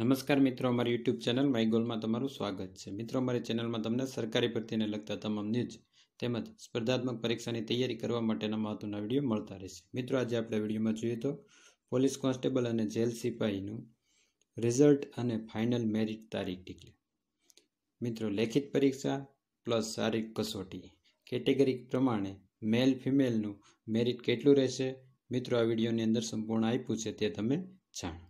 નમસ્કાર મિત્રો, અમારી યુટ્યુબ ચેનલ માય ગોલમાં તમારું સ્વાગત છે. મિત્રો, અમારી ચેનલમાં તમને સરકારી ભરતીને લગતા તમામ ન્યૂઝ તેમજ સ્પર્ધાત્મક પરીક્ષાની તૈયારી કરવા માટેના મહત્વના વીડિયો મળતા રહેશે. મિત્રો, આજે આપણે વિડીયોમાં જોઈએ તો પોલીસ કોન્સ્ટેબલ અને જેલ સિપાહીનું રિઝલ્ટ અને ફાઇનલ મેરિટ તારીખ ડીકલેર મિત્રો, લેખિત પરીક્ષા પ્લસ શારીરિક કસોટી. કેટેગરી પ્રમાણે મેલ ફિમેલનું મેરિટ કેટલું રહેશે? મિત્રો, આ વિડીયોની અંદર સંપૂર્ણ આપ્યું છે તે તમે જાણો.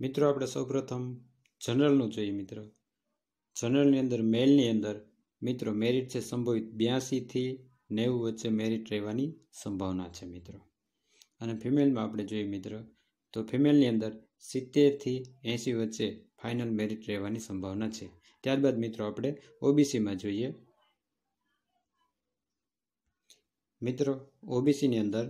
મિત્રો, આપણે સૌપ્રથમ જનરલનું જોઈએ મિત્રો. જનરલની અંદર, મેલની અંદર, મિત્રો મેરિટ છે સંભવિત બ્યાસીથી નેવું વચ્ચે મેરિટ રહેવાની સંભાવના છે મિત્રો. અને ફિમેલમાં આપણે જોઈએ મિત્રો, તો ફિમેલની અંદર સિત્તેરથી એંસી વચ્ચે ફાઇનલ મેરિટ રહેવાની સંભાવના છે. ત્યારબાદ મિત્રો, આપણે ઓબીસીમાં જોઈએ. મિત્રો, ઓબીસીની અંદર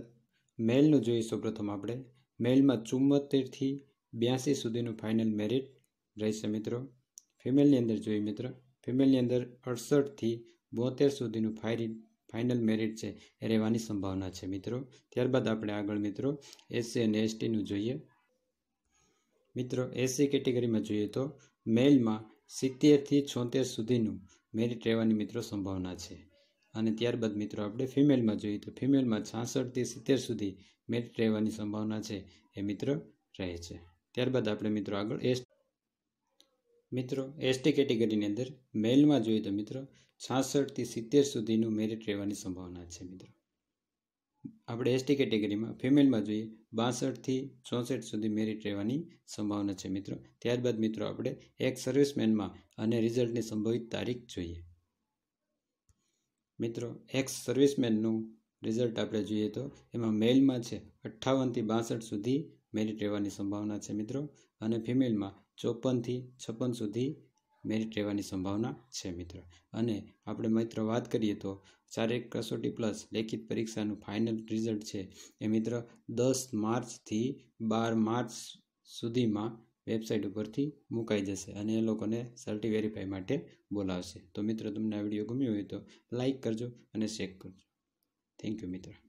મેલનું જોઈએ સૌપ્રથમ આપણે. મેલમાં ચુમ્મોતેરથી બ્યાસી સુધીનું ફાઇનલ મેરિટ રહેશે મિત્રો. ફિમેલની અંદર જોઈએ મિત્રો. ફિમેલની અંદર અડસઠથી બોતેર સુધીનું ફાઇરિટ ફાઇનલ મેરિટ છે એ રહેવાની સંભાવના છે મિત્રો. ત્યારબાદ આપણે આગળ મિત્રો એસસી અને એસટીનું જોઈએ. મિત્રો એસસી કેટેગરીમાં જોઈએ તો મેલમાં સિત્તેરથી છોતેર સુધીનું મેરિટ રહેવાની મિત્રો સંભાવના છે. અને ત્યારબાદ મિત્રો આપણે ફિમેલમાં જોઈએ તો ફિમેલમાં છાસઠથી સિત્તેર સુધી મેરિટ રહેવાની સંભાવના છે એ મિત્રો રહે છે. ત્યારબાદ આપણે મિત્રો આગળ એસ મિત્રો એસટી કેટેગરીની અંદર મેલમાં જોઈએ તો મિત્રો છાસઠથી સિત્તેર સુધીનું મેરિટ રહેવાની સંભાવના છે મિત્રો. આપણે એસટી કેટેગરીમાં ફિમેલમાં જોઈએ બાસઠથી ચોસઠ સુધી મેરિટ રહેવાની સંભાવના છે મિત્રો. ત્યારબાદ મિત્રો આપણે એક સર્વિસમેનમાં અને રિઝલ્ટની સંભવિત તારીખ જોઈએ. મિત્રો એક્સ સર્વિસમેનનું રિઝલ્ટ આપણે જોઈએ તો એમાં મેલમાં છે અઠ્ઠાવનથી બાસઠ સુધી મેરિટ રહેવાની સંભાવના છે મિત્રો. અને ફિમેલમાં ચોપનથી છપ્પન સુધી મેરિટ રહેવાની સંભાવના છે મિત્રો. અને આપણે મિત્ર વાત કરીએ તો શારીરિક કસોટી પ્લસ લેખિત પરીક્ષાનું ફાઇનલ રિઝલ્ટ છે એ મિત્ર દસ માર્ચથી બાર માર્ચ સુધીમાં વેબસાઇટ ઉપરથી મુકાઈ જશે અને એ લોકોને સર્ટી વેરીફાઈ માટે બોલાવશે. તો મિત્રો, તમને આ વીડિયો ગમ્યો હોય તો લાઇક કરજો અને શેર કરજો. થેન્ક યુ મિત્ર.